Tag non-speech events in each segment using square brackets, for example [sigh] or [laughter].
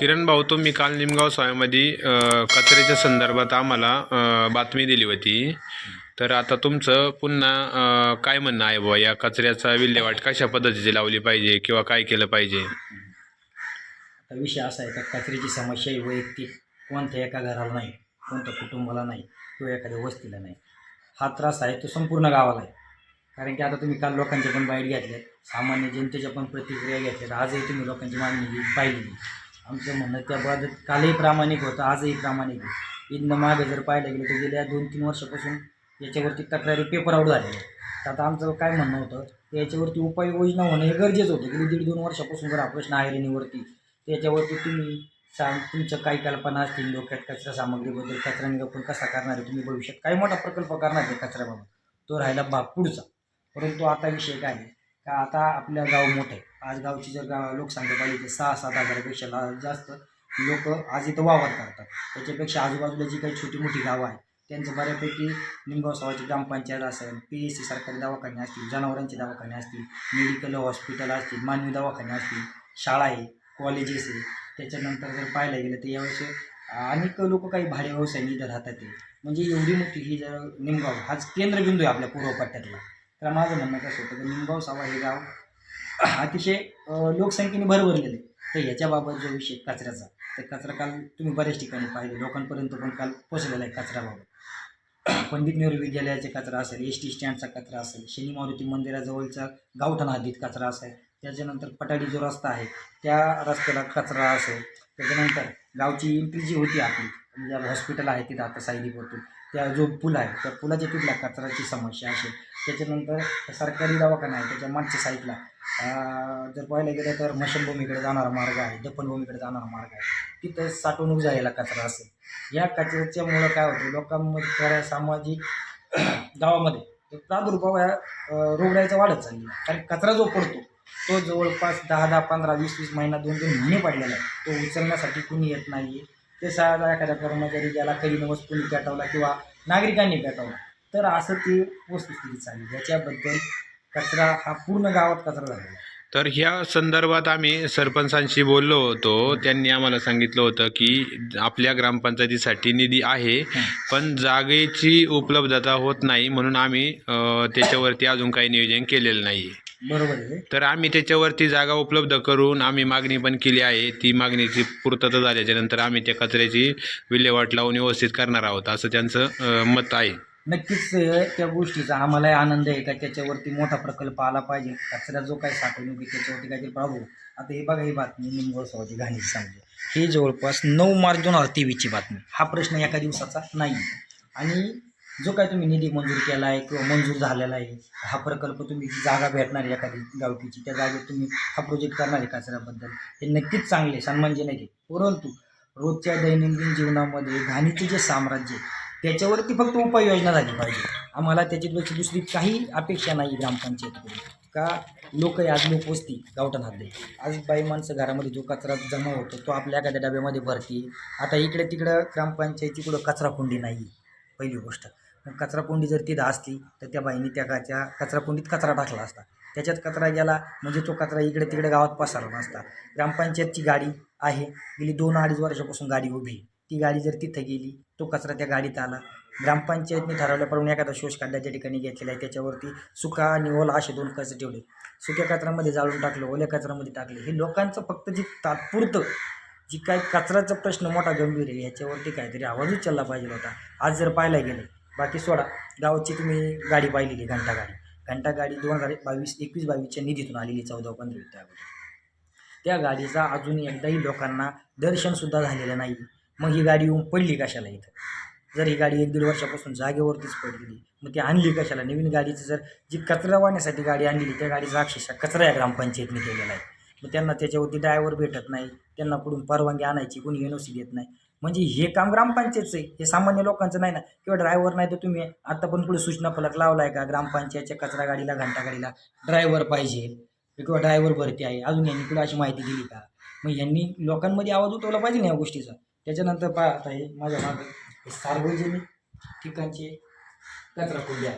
किरण भाऊ तुम्ही काल निमगाव स्वामीमध्ये कचऱ्याच्या संदर्भात आम्हाला बातमी दिली होती. तर आता तुमचं पुन्हा काय म्हणणं आहे बुवा? या कचऱ्याचा विल्हेवाट कशा पद्धतीची लावली पाहिजे किंवा काय केलं पाहिजे? आता विषय असा आहे का कचऱ्याची समस्या ही वैयक्तिक. कोणत्या एका घराला नाही कोणत्या कुटुंबाला नाही किंवा एखाद्या वस्तीला नाही. हा त्रास आहे तो संपूर्ण गावाला आहे. कारण की आता तुम्ही काल लोकांचे पण बाईट घेतले सामान्य जनतेच्या पण प्रतिक्रिया घेतल्या आजही तुम्ही लोकांची मागणी पाहिली आमचं म्हणणं त्या बाबतीत कालही प्रामाणिक होतं आजही प्रामाणिक आहे. इथनं मागे जर पाहायला गेलं तर गेल्या दोन तीन वर्षापासून याच्यावरती तक्रारी पेपर आउट झालेल्या तर आता आमचं काय म्हणणं होतं याच्यावरती उपाययोजना होणं हे गरजेचं होतं. गेली दीड दोन वर्षापासून जर हा प्रश्न आहेरणीवरती त्याच्यावरती तुम्ही सांग तुमच्या काही कल्पना असतील डोक्यात कचरा सामग्रीबद्दल कचरा निरोपण कसा करणार आहे तुम्ही भविष्यात काही मोठा प्रकल्प करणार आहे कचऱ्याबाबत? तो राहिला भाग पुढचा. परंतु आता विषय काय आहे? का आता आपलं गाव मोठं आहे. आज गावची जर गाव लोकसंख्या पाहिली तर सहा सात हजारापेक्षा ला- जास्त लोक आज इथं वावर करतात. त्याच्यापेक्षा आजूबाजूला जी काही छोटी मोठी गावं आहेत त्यांचं बऱ्यापैकी निमगाव सावाची ग्रामपंचायत असेल पी एस सी सरकारी दवाखाने असतील जनावरांचे दवाखाने असतील मेडिकल हॉस्पिटल असतील मानवी दवाखाने असतील शाळा आहे कॉलेजेस आहे. त्याच्यानंतर जर पाहायला गेलं तर यावेळेस अनेक लोक काही भाडे व्यवसायाने इथं राहतात ते. म्हणजे एवढी मोठी ही जर निमगाव हाच केंद्रबिंदू आहे आपल्या पूर्व पट्ट्यातला. तर माझं म्हणणं कसं होतं. की निमगाव सावा हे गाव [clears throat] अतिशय लोकसंख्येने भरभरलेलं आहे तर ह्याच्याबाबत जो विषय कचऱ्याचा तर कचरा काल तुम्ही बऱ्याच ठिकाणी पाहिले. लोकांपर्यंत पण काल पोचलेला आहे कचऱ्याबाबत [clears throat] पंडित नेहरू विद्यालयाचा कचरा असेल एस टी स्टँडचा कचरा असेल शनी मारुती मंदिराजवळचा गावठाण हद्दीत कचरा असेल त्याच्यानंतर पटाडी जो रस्ता आहे त्या रस्त्याला कचरा असेल त्याच्यानंतर गावची एंट्री जी होती आपली म्हणजे हॉस्पिटल आहे तिथं आता सायदीपासून त्या जो पूल आहे त्या पुलाच्या तिथल्या कचऱ्याची समस्या असेल. त्याच्यानंतर सरकारी दवाखाना आहे त्याच्या मागच्या साईडला. जर पाहायला गेलं तर मशनभूमीकडे जाणारा मार्ग आहे दफनभूमीकडे जाणारा मार्ग आहे. तिथं साठवणूक झालेला कचरा असेल. या कचऱ्याच्यामुळं काय होतं? लोकांमध्ये खऱ्या सामाजिक [clears throat] गावामध्ये तो प्रादुर्भाव या रुग्णाचा वाढत चालली आहे. कारण कचरा जो पडतो तो जवळपास दहा दहा पंधरा वीस वीस महिना दोन दोन महिने पडलेला आहे. तो उचलण्यासाठी कुणी येत नाही आहे ते साधा एखादा कर्मचारी ज्याला कधी वस्तूंनी पेटवला किंवा नागरिकांनी पेटवला तर असं ती वस्तुस्थिती चालली. याच्याबद्दल कचरा हा पूर्ण गावात कचरा आहे. तर ह्या संदर्भात आम्ही सरपंचांशी बोललो होतो. त्यांनी आम्हाला सांगितलं होतं की आपल्या ग्रामपंचायतीसाठी निधी आहे पण जागेची उपलब्धता होत नाही म्हणून आम्ही त्याच्यावरती अजून काही नियोजन केलेलं नाही. बरोबर आहे. तर आम्ही त्याच्यावरती जागा उपलब्ध करून आम्ही मागणी पण केली आहे. ती मागणीची पूर्तता झाल्याच्यानंतर आम्ही त्या कचऱ्याची विल्हेवाट लावून व्यवस्थित करणार आहोत असं त्यांचं मत आहे. नक्कीच त्या गोष्टीचा आम्हालाही आनंद आहे का त्याच्यावरती मोठा प्रकल्प आला पाहिजे. कचरा जो काही साठवणूक आहे त्याच्यावरती काहीतरी प्रभाव. आता हे बघा ही बातमी निमगोळ घाणी घाणीची हे जवळपास नऊ मार्च दोन हजार तेवीसची बातमी. हा प्रश्न एका दिवसाचा नाही. आणि जो काही तुम्ही निधी मंजूर केला आहे किंवा मंजूर झालेला आहे हा प्रकल्प तुम्ही जागा भेटणार आहे एखादी गावकीची त्या जागेत तुम्ही हा प्रोजेक्ट करणार आहे कचऱ्याबद्दल. हे नक्कीच चांगले सन्मानजनक आहे. परंतु रोजच्या दैनंदिन जीवनामध्ये घाणीचे जे साम्राज्य आहे, त्याच्यावरती फक्त उपाययोजना झाली पाहिजे. आम्हाला त्याच्यापेक्षा दुसरी काही अपेक्षा नाही ग्रामपंचायतकडून. का लोक आज लोक वस्ती गावठाण हात आज बाई माणसं घरामध्ये जो कचरा जमा होतो तो आपल्या एखाद्या डब्यामध्ये भरते. आता इकडे तिकडं ग्रामपंचायतीकडं कचरा कुंडी नाही पहिली गोष्ट. मग कचराकुंडी जर तिथं असती तर त्या बाईने त्या गाच्या कचरा कचरा टाकला असता. त्याच्यात कचरा गेला म्हणजे तो कचरा इकडे तिकडे गावात पसरला नसता. ग्रामपंचायतची गाडी आहे गेली दोन अडीच वर्षापासून गाडी उभी ती गाडी जर तिथं गेली तो कचरा त्या गाडीत आला. ग्रामपंचायतने ठरवल्याप्रमाणे एखादा शोष काढल्याच्या ठिकाणी घेतलेला आहे. त्याच्यावरती सुका आणि ओला असे दोन कचरे ठेवले. सुक्या कचऱ्यामध्ये जाळून टाकलं ओल्या कचऱ्यामध्ये टाकले. हे लोकांचं फक्त जी तात्पुरतं जी काय कचऱ्याचा प्रश्न मोठा गंभीर आहे याच्यावरती काहीतरी आवाज उचलला पाहिजे होता. आज जर पाहायला गेलं बाकी सोडा गावची तुम्ही गाडी पाहिलेली घंटा गाडी. घंटा गाडी दोन हजार बावीस एकवीस बावीसच्या निधीतून आलेली चौदा पंधरा त्या गाडीचा अजून एकदाही लोकांना दर्शनसुद्धा झालेलं नाही. मग ही गाडी येऊन पडली कशाला इथं? जर ही गाडी एक दीड वर्षापासून जागेवरतीच पडलेली मग ती आणली कशाला? नवीन गाडीची जर जी कचरा वाहण्यासाठी गाडी आणलेली त्या गाडीचा अक्षरशः कचरा या ग्रामपंचायतने केलेला आहे. मग त्यांना त्याच्यावरती ड्रायव्हर भेटत नाही त्यांना कुठून परवानगी आणायची कोणी एन ओ सी देत नाही. म्हणजे हे काम ग्रामपंचायतचं आहे हे सामान्य लोकांचं नाही ना. किंवा ड्रायव्हर नाही तर तुम्ही आता पण पुढे सूचना फलक लावला आहे का? ग्रामपंचायतच्या कचरा गाडीला घंटा गाडीला ड्रायव्हर पाहिजे किंवा ड्रायव्हर भरती आहे. अजून यांनी कुठे अशी माहिती दिली का? मग यांनी लोकांमध्ये आवाज उठवला पाहिजे ना या गोष्टीचा. त्याच्यानंतर पहा आता हे माझ्या मागे. हे सार्वजनिक ठिकाणचे कचरा कुंड्या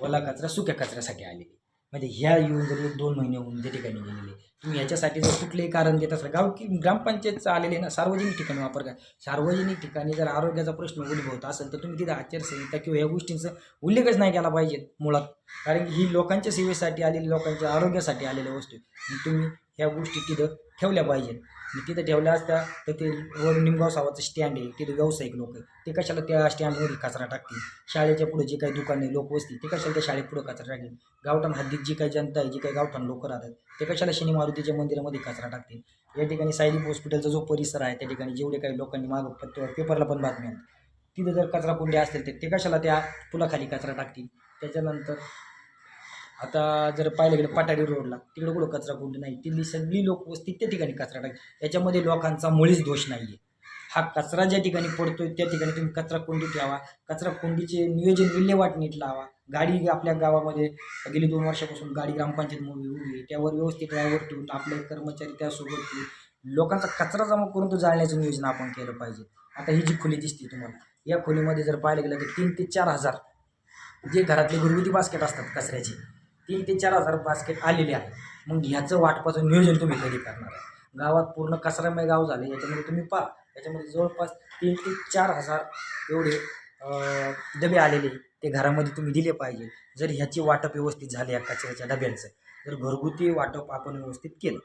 ओला कचरा सुक्या कचऱ्यासाठी आलेली. म्हणजे ह्या येऊन जरी दोन महिने होऊन त्या ठिकाणी गेलेले. तुम्ही ह्याच्यासाठी जर कुठलेही कारण देत असाल गाव की ग्रामपंचायतचं आलेले ना सार्वजनिक ठिकाणी वापर करा. सार्वजनिक ठिकाणी जर आरोग्याचा प्रश्न उद्भवत असेल तर तुम्ही तिथं आचारसंहिता किंवा ह्या गोष्टींचा उल्लेखच नाही केला पाहिजे मुळात. कारण की ही लोकांच्या सेवेसाठी आलेली लोकांच्या आरोग्यासाठी आलेल्या वस्तू आणि तुम्ही ह्या गोष्टी तिथं ठेवल्या पाहिजेत. आणि तिथं ठेवल्या असत्या तर ते वर निमगाव सावाचं स्टँड आहे. तिथं व्यावसायिक लोक आहे ते कशाला त्या स्टँडमध्ये कचरा टाकतील? शाळेच्या पुढे जे काही दुकाने लोक वसतील ते कशाला त्या शाळेत कचरा टाकतील? गावठाण हद्दीत जी काही जनता आहे जी काही गावठाण लोक राहतात ते कशाला शनी मारुतीच्या मंदिरामध्ये कचरा टाकतील. या ठिकाणी सायलिक हॉस्पिटलचा जो परिसर आहे त्या ठिकाणी जेवढे काही लोकांनी माग पेपरला पण बातम्या आल्या. तिथं जर कचरा कुंडी असतील तर ते कशाला त्या पुलाखाली कचरा टाकतील? त्याच्यानंतर आता जर पाहिलं गेलं पटारी रोडला तिकडे कुठं कचरा कुंडी नाही. तिथली सगळी लोक वस्ती त्या ठिकाणी कचरा टाक याच्यामध्ये लोकांचा मुळीच दोष नाही आहे हा कचरा ज्या ठिकाणी पडतोय त्या ठिकाणी तुम्ही कचरा कुंडी ठेवा. कचरा कुंडीचे नियोजन विल्हेवाट नीट लावा. गाडी आपल्या गावामध्ये गेली दोन वर्षापासून गाडी ग्रामपंचायत उभी उभी त्यावर व्यवस्थित ड्रायव्हर ठेवून आपले कर्मचारी त्यासोबत लोकांचा कचरा जमा करून तो जाळण्याचं नियोजन आपण केलं पाहिजे. आता ही जी खोली दिसते तुम्हाला या खोलीमध्ये जर पाहायला गेलं तर तीन ते चार हजार जे घरातले घरगुती बास्केट असतात कचऱ्याचे तीन ते चार हजार बास्केट आलेले आहे मग ह्याचं वाटपाचं नियोजन तुम्ही कधी करणार? आहे गावात पूर्ण कचरामय गाव झाले याच्यामध्ये तुम्ही पहा. याच्यामध्ये जवळपास तीन ते चार हजार एवढे डबे आलेले ते घरामध्ये तुम्ही दिले पाहिजे. जर ह्याची वाटप व्यवस्थित झाले या कचऱ्याच्या डब्यांचं जर घरगुती वाटप आपण व्यवस्थित केलं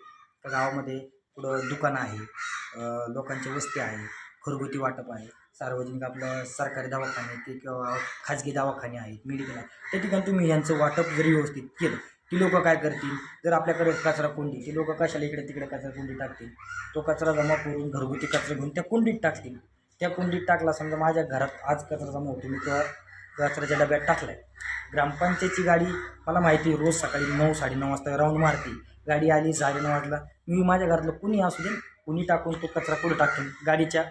तर गावामध्ये पुढं दुकानं आहे लोकांच्या लोकांची वस्ती आहे घरगुती वाटप आहे. सार्वजनिक आपलं सरकारी दवाखाने आहेत ते किंवा खाजगी दवाखाने आहेत मेडिकल आहेत. त्या ठिकाणी तुम्ही यांचं वाटप जरी व्यवस्थित केलं ती लोकं काय करतील? जर आपल्याकडे कचरा कोंडी ती लोकं कशाला इकडे तिकडे कचरा कोंडी टाकतील? तो कचरा जमा करून घरगुती कचरा घेऊन त्या कुंडीत टाकतील. त्या कुंडीत टाकला. समजा माझ्या घरात आज कचरा जमा होतो मी त्या कचऱ्याच्या डब्यात टाकला आहे ग्रामपंचायतची गाडी मला माहिती आहे रोज सकाळी नऊ साडेनऊ वाजता राऊंड मारते. गाडी आली साडेनऊ वाजला. मी माझ्या घरातलं कुणी असू दे कुणी टाकून तो कचरा कुठं टाकतील गाडीच्या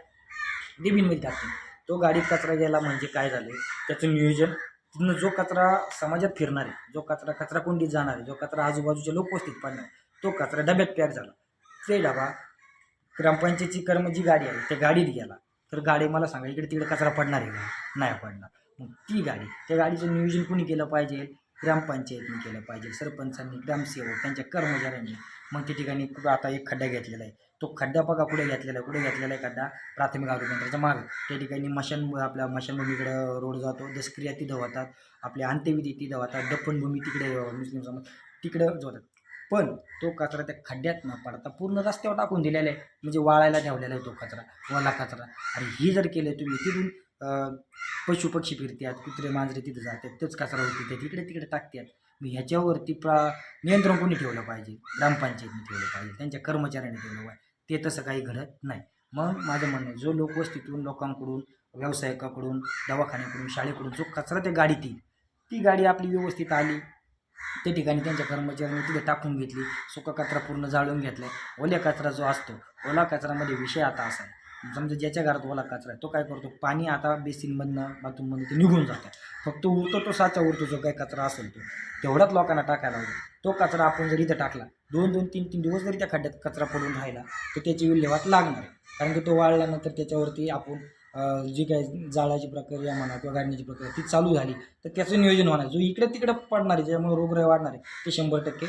डिबिनमध्ये टाकतील तो गाडीत कचरा गेला म्हणजे काय झालं त्याचं नियोजन तिथनं जो कचरा समाजात फिरणार आहे जो कचरा कचरा कुंडीत जाणार आहे जो कचरा आजूबाजूच्या लोकवस्तीत पडणार तो कचरा डब्यात पॅक झाला. ते डबा ग्रामपंचायतची कर्म जी गाडी आहे त्या गाडीत गेला. तर गाडी मला सांगा इकडे तिकडे कचरा पडणार आहे का? नाही पडणार. मग ती गाडी त्या गाडीचं नियोजन कुणी केलं पाहिजे? ग्रामपंचायतने केलं पाहिजे सरपंचांनी ग्रामसेवक त्यांच्या कर्मचाऱ्यांनी. मग त्या ठिकाणी कुठं आता एक खड्डा घेतलेला आहे. तो खड्डा बघा कुठे घेतलेला आहे कुठे घेतलेला आहे खड्डा? प्राथमिक आरोग्य केंद्राच्या मागे. त्या ठिकाणी मशान आपल्या मशानभूमीकडं रोड जातो दसक्रिया तिथं होतात. आपल्या अंत्यविधी तिथं होतात दफनभूमी तिकडे मुस्लिम समाज तिकडं जातात. पण तो कचरा त्या खड्ड्यात न पडता पूर्ण रस्त्यावर टाकून दिलेला आहे. म्हणजे वाळायला ठेवलेला आहे तो कचरा ओला कचरा. आणि ही जर केलं तुम्ही तिथून पशुपक्षी पशु पक्षी फिरतात कुत्रे मांजरे तिथं जातात तोच कचरा होती ते तिकडे तिकडे टाकतात. मग ह्याच्यावरती प्रा नियंत्रण कोणी ठेवलं पाहिजे? ग्रामपंचायतने ठेवलं पाहिजे त्यांच्या कर्मचाऱ्यांनी ठेवलं पाहिजे. ते तसं काही घडत नाही. मग माझं म्हणणं जो लोकवस्तीतून लोकांकडून व्यावसायिकाकडून दवाखान्याकडून शाळेकडून जो कचरा त्या गाडीत येईल ती गाडी आपली व्यवस्थित आली त्या ठिकाणी त्यांच्या कर्मचाऱ्यांनी तिथे टाकून घेतली सुका कचरा पूर्ण जाळून घेतला ओल्या कचरा जो असतो ओला कचऱ्यामध्ये विषय आता असा आहे. समजा ज्याच्या घरात ओला कचरा आहे तो काय करतो? पाणी आता बेसिनमधनं बाथरूममधनं ते निघून जातं. फक्त उरतो तो साचा उरतो जो काही कचरा असेल तो. तेवढाच लोकांना टाकायला हवा तो कचरा आपण जर इथं टाकला दोन दोन तीन तीन दिवस जरी त्या खड्ड्यात कचरा पडून राहिला तर त्याची विल्हेवाट लागणार आहे. कारण की तो वाळल्यानंतर त्याच्यावरती आपण जी काही जाळाची प्रक्रिया म्हणा किंवा गाडण्याची प्रक्रिया ती चालू झाली तर त्याचं नियोजन होणार जो इकडे तिकडे पडणार आहे ज्यामुळे रोगराई वाढणार आहे ते शंभर टक्के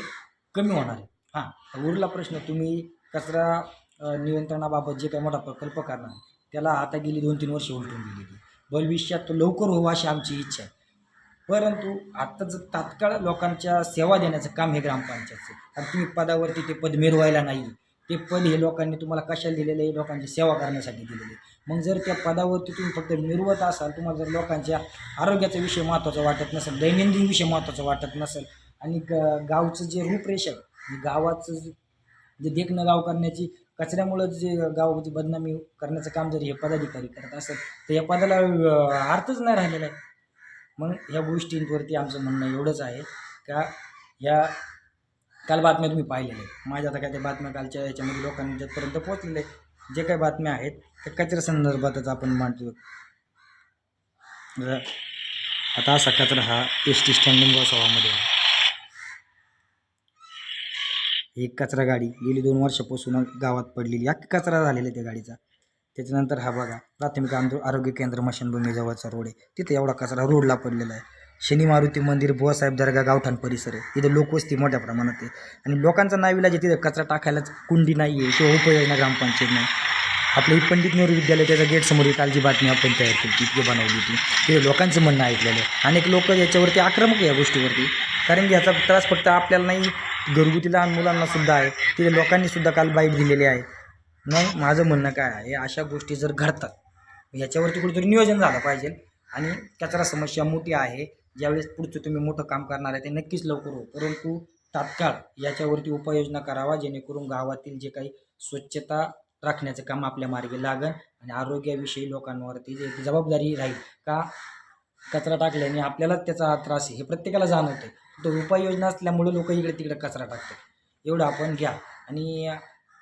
कमी होणार आहे. हां उरला प्रश्न तुम्ही कचरा नियंत्रणाबाबत जे काही मोठा प्रकल्प करणार त्याला आता गेली दोन तीन वर्ष उलटून गेलेली भविष्यात तो लवकर व्हावा अशी आमची इच्छा आहे. परंतु आता जर तात्काळ लोकांच्या सेवा देण्याचं काम हे ग्रामपंचायतचं कारण तुम्ही पदावरती ते पद मिरवायला नाही. ते पद हे लोकांनी तुम्हाला कशाला दिलेलं आहे? लोकांची सेवा करण्यासाठी दिलेलं आहे. मग जर त्या पदावरती तुम्ही फक्त मिरवत असाल तुम्हाला जर लोकांच्या आरोग्याचा विषय महत्त्वाचा वाटत नसेल दैनंदिन विषय महत्त्वाचा वाटत नसेल आणि ग गावचं जे रूपरेषा आहे म्हणजे गावाचं जे देखणं गाव करण्याची कचऱ्यामुळं जे गावाची म्हणजे बदनामी करण्याचं काम जर हे पदाधिकारी करत असेल तर या पदाला अर्थच नाही राहिलेला आहे. मग ह्या गोष्टींवरती आमचं म्हणणं एवढंच आहे का ह्या काल बातम्या तुम्ही पाहिलेल्या आहेत. माझ्या आता काय त्या बातम्या कालच्या याच्यामध्ये लोकांच्यापर्यंत पोहोचलेल्या आहेत. जे काही बातम्या आहेत त्या कचऱ्या संदर्भातच आपण मांडतो आता असा कचरा हा एस टी स्टँडिंग गोसावामध्ये आहे. एक कचरा गाडी गेली दोन वर्षापासून गावात पडलेली. अख्खी कचरा झालेला आहे त्या गाडीचा. त्याच्यानंतर हा बघा प्राथमिक आरोग्य केंद्र मशानभूमी जवळचा रोड आहे. तिथे एवढा कचरा रोडला पडलेला आहे. शनी मारुती मंदिर बुवासाहेब दर्गा गावठाण परिसर आहे. तिथे लोकवस्ती मोठ्या प्रमाणात आहे. आणि लोकांचा नाविलाज आहे तिथं कचरा टाकायलाच कुंडी नाही आहे किंवा उपयोजना ग्रामपंचायत नाही. आपलं पंडित नेहरू विद्यालय त्याच्या गेटसमोर कालची बातमी आपण तयार केली ती बनवली होती. तिथे लोकांचं म्हणणं ऐकलेलं आहे. अनेक लोक याच्यावरती आक्रमक आहे या गोष्टीवरती. कारण की याचा त्रास फक्त आपल्याला नाही घरगुती लहान मुलांना सुद्धा आहे. तिथे लोकांनी सुद्धा काल बाईट दिलेली आहे. मग माझं म्हणणं काय आहे अशा गोष्टी जर घडतात याच्यावरती कुठेतरी नियोजन झालं पाहिजे. आणि कचरा समस्या मोठी आहे. ज्यावेळेस पुढचं तुम्ही मोठं काम करणार आहे ते नक्कीच लवकर हो परंतु तात्काळ याच्यावरती उपाययोजना करावा जेणेकरून गावातील जे काही स्वच्छता राखण्याचं काम आपल्या मार्गी लागेल आणि आरोग्याविषयी लोकांवरती जे एक जबाबदारी राहील का कचरा टाकल्याने आपल्यालाच त्याचा त्रास आहे हे प्रत्येकाला जाणवतं तो उपाययोजना असल्यामुळे लोक इकडे तिकडे कचरा टाकतात. एवढं आपण घ्या. आणि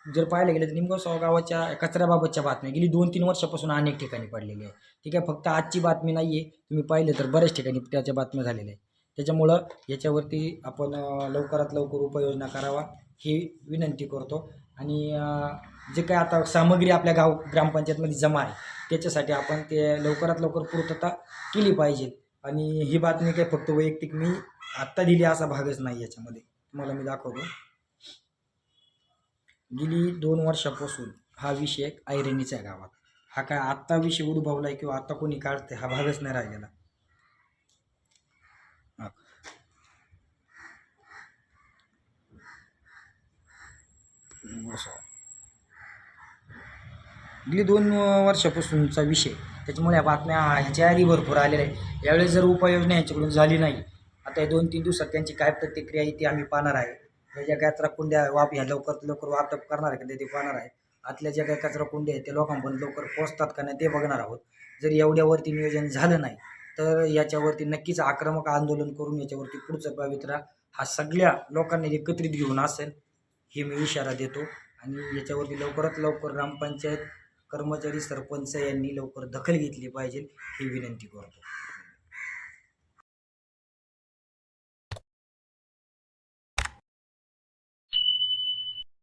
जर पाहायला गेलं तर निमगाव गावाच्या कचऱ्याबाबतच्या बातम्या. गेली दोन तीन वर्षापासून अनेक ठिकाणी पडलेली आहे ठीक आहे फक्त आजची बातमी नाही आहे तुम्ही पाहिलं तर बऱ्याच ठिकाणी त्याच्या बातम्या झालेल्या आहे त्याच्यामुळं याच्यावरती आपण लवकरात लवकर उपाययोजना करावा ही विनंती करतो. आणि जे काय आता सामग्री आपल्या गाव ग्रामपंचायतमध्ये जमा आहे त्याच्यासाठी आपण ते लवकरात लवकर पूर्तता केली पाहिजे. आणि ही बातमी काय फक्त वैयक्तिक मी आत्ता दिली असा भागच नाही याच्यामध्ये. तुम्हाला मी दाखवतो. गेली दोन वर्षापासून हा विषय ऐरणीचा आहे गावात. हा काय आत्ता विषय उद्भवला आहे किंवा आत्ता कोणी काढते हा भागच नाही राहिलेला. गेली दोन वर्षापासूनचा विषय. त्याच्यामुळे या बातम्या ह्याच्या आधी भरपूर आलेल्या आहे यावेळेस जर उपाययोजना ह्याच्याकडून झाली नाही आता या दोन तीन दिवसात त्यांची काय प्रतिक्रिया आहे ती आम्ही पाहणार आहे. ज्या कचरा कुंड्या वाप ह्या लवकर लवकर वाटप करणार आहे का? ते- ते पाहणार आहे. आतल्या ज्या काही कचरा कुंड्या आहेत ते लोकांपर्यंत लवकर पोहोचतात का नाही ते बघणार आहोत. जर एवढ्यावरती नियोजन झालं नाही तर याच्यावरती नक्कीच आक्रमक आंदोलन करून याच्यावरती पुढचं पवित्रा हा सगळ्या लोकांनी एकत्रित घेऊन असेल हे मी इशारा देतो. आणि याच्यावरती लवकरात लवकर ग्रामपंचायत कर्मचारी सरपंच यांनी लवकर दखल घेतली पाहिजे ही विनंती करतो.